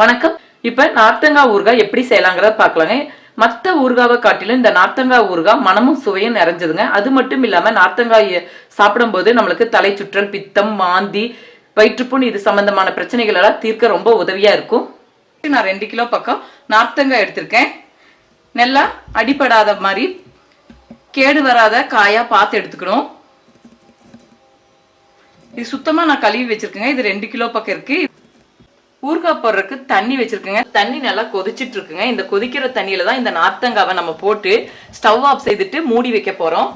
வணக்கம். இப்ப நார்த்தங்காய் ஊறுகாய் எப்படி செய்யலாங்கிறத பார்க்கலாங்க. மற்ற ஊறுகாவை காட்டிலும் இந்த நார்த்தங்காய் ஊறுகாய் மனமும் சுவையும் நிறைஞ்சதுங்க. அது மட்டும் இல்லாம நார்த்தங்காய் சாப்பிடும்போது நம்மளுக்கு தலை சுற்றல் பித்தம் மாந்தி வயிற்றுப்புண் இது சம்பந்தமான பிரச்சனைகள் எல்லாம் தீர்க்க ரொம்ப உதவியா இருக்கும். நான் ரெண்டு கிலோ பக்கம் நார்த்தங்காய் எடுத்திருக்கேன். நல்லா அடிபடாத மாதிரி கேடு வராத காயா பார்த்து எடுத்துக்கணும். இது சுத்தமா நான் கழுவி வச்சிருக்கேங்க. இது ரெண்டு கிலோ பக்கம் இருக்கு. ஊறுகாய் போடுறதுக்கு தண்ணி வச்சிருக்கேங்க. தண்ணி நல்லா கொதிச்சிட்டு இருக்குங்க. இந்த கொதிக்கிற தண்ணியில தான் இந்த நார்த்தங்காவை நம்ம போட்டு ஸ்டவ் ஆஃப் செய்துட்டு மூடி வைக்க போறோம்.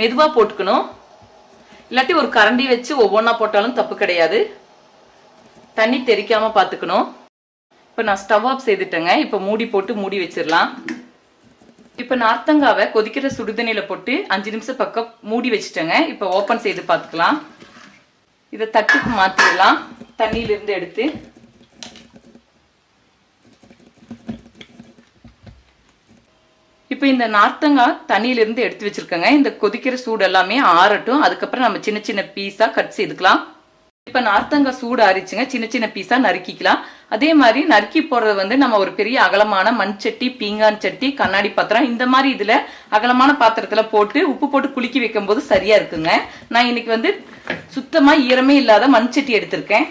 மெதுவா போட்டுக்கணும். இல்லாட்டி ஒரு கரண்டி வச்சு ஒவ்வொன்றா போட்டாலும் தப்பு கிடையாது. தண்ணி தெரிக்காம பார்த்துக்கணும் இப்போ நான் ஸ்டவ் ஆஃப் செய்துட்டேங்க. இப்போ மூடி போட்டு மூடி வச்சிடலாம். இப்போ நார்த்தங்காவை கொதிக்கிற சுடுதண்ணியில் போட்டு அஞ்சு நிமிஷம் பக்கம் மூடி வச்சுட்டேங்க. இப்போ ஓப்பன் செய்து பார்த்துக்கலாம் இதை தட்டுக்கு மாற்றிடலாம் தண்ணியிலிருந்து எடுத்து இப்போ இந்த நார்த்தங்காய் தண்ணியிலிருந்து எடுத்து வச்சுருக்கோங்க. இந்த கொதிக்கிற சூடு எல்லாமே ஆறட்டும். அதுக்கப்புறம் நம்ம சின்ன சின்ன பீஸாக கட் செய்துக்கலாம். இப்போ நார்த்தங்காய் சூடு ஆறிச்சுங்க. சின்ன சின்ன பீஸாக நறுக்கிக்கலாம். அதே மாதிரி நறுக்கி போடுறது வந்து நம்ம ஒரு பெரிய அகலமான மண் சட்டி பீங்கான் சட்டி கண்ணாடி பாத்திரம் இந்த மாதிரி இதில் அகலமான பாத்திரத்தில் போட்டு உப்பு போட்டு குலுக்கி வைக்கும்போது சரியாக இருக்குங்க. நான் இன்னைக்கு வந்து சுத்தமாக ஈரமே இல்லாத மண் சட்டி எடுத்திருக்கேன்.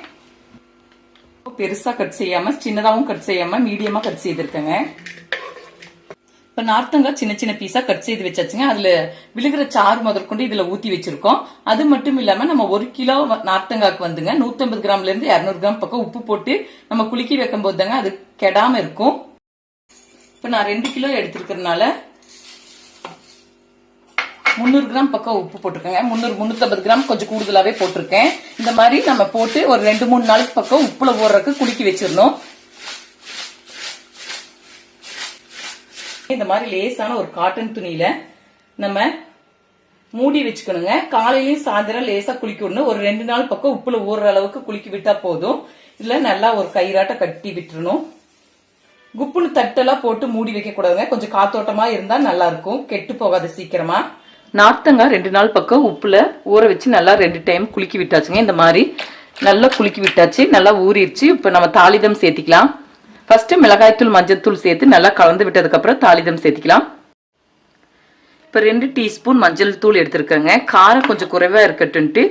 பெருசா கட் செய்யாம சின்னதாவும் கட் செய்யாம மீடியமா கட் செய்திருக்கேங்க. இப்ப நார்த்தங்காய் சின்ன சின்ன பீஸா கட் செய்து வச்சாச்சுங்க. அதுல விழுகிற சாறு முதற்கொண்டு இதுல ஊத்தி வச்சிருக்கோம். அது மட்டும் இல்லாம நம்ம ஒரு கிலோ நார்த்தங்காய்க்கு வந்துங்க. 150 கிராம்ல இருந்து 200 கிராம் பக்கம் உப்பு போட்டு நம்ம குலுக்கி வைக்கும் போது தாங்க அது கெடாம இருக்கும். இப்ப நான் ரெண்டு கிலோ எடுத்திருக்கிறதுனால முந்நூறு கிராம் பக்கம் உப்பு போட்டிருக்கேங்க முந்நூறு முந்நூற்றம்பது கிராம் கொஞ்சம் கூடுதலாவே போட்டிருக்கேன். இந்த மாதிரி நம்ம போட்டு ஒரு ரெண்டு மூணு நாளைக்கு பக்கம் உப்புல ஊறுறதுக்கு குலுக்கி வச்சிடணும். இந்த மாதிரி லேசான ஒரு காட்டன் துணியில நம்ம மூடி வச்சுக்கணுங்க. காலையிலயும் சாயந்தரம் லேசா குளிக்க விடணும். ஒரு ரெண்டு நாள் பக்கம் உப்புல ஊறுற அளவுக்கு குளிக்க விட்டா போதும். இதுல நல்லா ஒரு கயிறாட்ட கட்டி விட்டுறணும். குப்புன்னு தட்டெல்லாம் போட்டு மூடி வைக்க கூடாதுங்க கொஞ்சம் காத்தோட்டமா இருந்தா நல்லா இருக்கும். கெட்டு போகாது சீக்கிரமா. நார்த்தங்காய் ரெண்டு நாள் பக்கம் உப்புல ஊற வச்சு நல்லா ரெண்டு டைம் குலுக்கி விட்டாச்சுங்க. இந்த மாதிரி நல்லா குலுக்கி விட்டாச்சு. நல்லா ஊறிடுச்சு இப்போ நம்ம தாளிதம் சேர்த்திக்கலாம். ஃபர்ஸ்ட் மிளகாய்த்தூள் மஞ்சத்தூள் சேர்த்து நல்லா கலந்து விட்டதுக்கப்புறம் தாளிதம் சேர்த்திக்கலாம். இப்போ ரெண்டு டீஸ்பூன் மஞ்சள் தூள் எடுத்திருக்கேங்க. காரம் கொஞ்சம் குறைவாக இருக்கட்டுன்ட்டு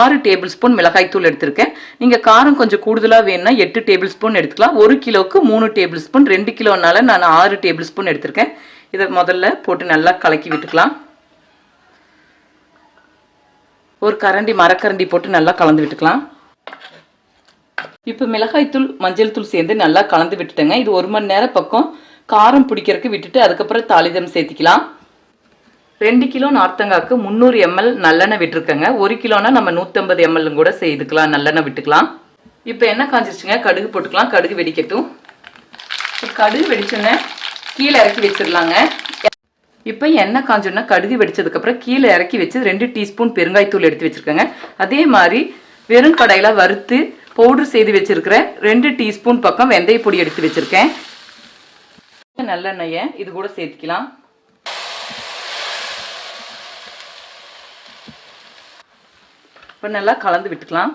ஆறு டேபிள் ஸ்பூன் மிளகாய் தூள் எடுத்திருக்கேன். நீங்கள் காரம் கொஞ்சம் கூடுதலாக வேணும்னா எட்டு டேபிள் ஸ்பூன் எடுத்துக்கலாம். ஒரு கிலோவுக்கு மூணு டேபிள் ஸ்பூன் ரெண்டு கிலோனால நான் ஆறு டேபிள் ஸ்பூன் எடுத்திருக்கேன். இதை முதல்ல போட்டு நல்லா கலக்கி விட்டுக்கலாம். ஒரு கரண்டி மரக்கரண்டி போட்டு நல்லா கலந்து விட்டுக்கலாம். இப்போ மிளகாய்த்தூள் மஞ்சள் தூள் சேர்ந்து நல்லா கலந்து விட்டுட்டேங்க. இது ஒரு மணி நேரம் பக்கம் காரம் பிடிக்கிறதுக்கு விட்டுட்டு அதுக்கப்புறம் தாளிதம் சேர்த்திக்கலாம். ரெண்டு கிலோ நார்த்தங்காய்க்கு முந்நூறு எம்எல் நல்லெண்ணெய் விட்டுருக்கேங்க. ஒரு கிலோனா நம்ம நூற்றம்பது எம்எல்லும் கூட செய்துக்கலாம் நல்லெண்ணெய் விட்டுக்கலாம். இப்போ என்ன காஞ்சிருச்சுங்க. கடுகு போட்டுக்கலாம். கடுகு வெடிக்கட்டும். இப்போ கடுகு வெடிச்சோன்னே கீழே இறக்கி வச்சிடலாங்க. இப்போ எண்ணெய் காஞ்சோன்னா கடுகு வெடிச்சதுக்கப்புறம் கீழே இறக்கி வச்சு ரெண்டு டீஸ்பூன் பெருங்காய்த்தூள் எடுத்து வச்சிருக்கேங்க. அதே மாதிரி வெறும் கடையில் வறுத்து பவுடர் செய்து வச்சிருக்கிறேன் ரெண்டு டீஸ்பூன் பக்கம் வெந்தய பொடி எடுத்து வச்சிருக்கேன். நல்லெண்ணெயை இது கூட சேர்த்துக்கலாம். இப்போ நல்லா கலந்து விட்டுக்கலாம்.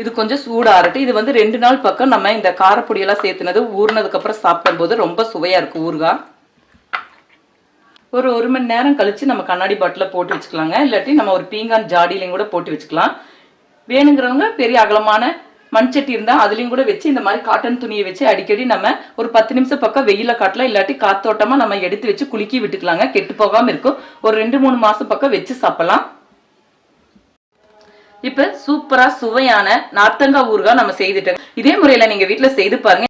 இது கொஞ்சம் சூடாகட்டு இது வந்து ரெண்டு நாள் பக்கம் நம்ம இந்த காரப்பொடியெல்லாம் சேர்த்துனது ஊறினதுக்கப்புறம் சாப்பிடும்போது ரொம்ப சுவையாக இருக்கும் ஊறுகாய். ஒரு ஒரு மணி நேரம் கழித்து நம்ம கண்ணாடி பாட்டில் போட்டு வச்சுக்கலாங்க. இல்லாட்டி நம்ம ஒரு பீங்கான் ஜாடியிலையும் கூட போட்டு வச்சுக்கலாம். வேணுங்கிறவங்க பெரிய அகலமான மண்சட்டி இருந்தால் அதுலேயும் கூட வச்சு இந்த மாதிரி காட்டன் துணியை வச்சு அடிக்கடி நம்ம ஒரு பத்து நிமிஷம் பக்கம் வெயில காட்டலாம். இல்லாட்டி காத்தோட்டமாக நம்ம எடுத்து வச்சு குலுக்கி விட்டுக்கலாங்க. கெட்டு போகாமல் இருக்கும். ஒரு ரெண்டு மூணு மாதம் பக்கம் வச்சு சாப்பிடலாம். இப்ப சூப்பரா சுவையான நார்த்தங்காய் ஊறுகாய் நம்ம செய்துட்டோம். இதே முறையில நீங்க வீட்டுல செய்து பாருங்க.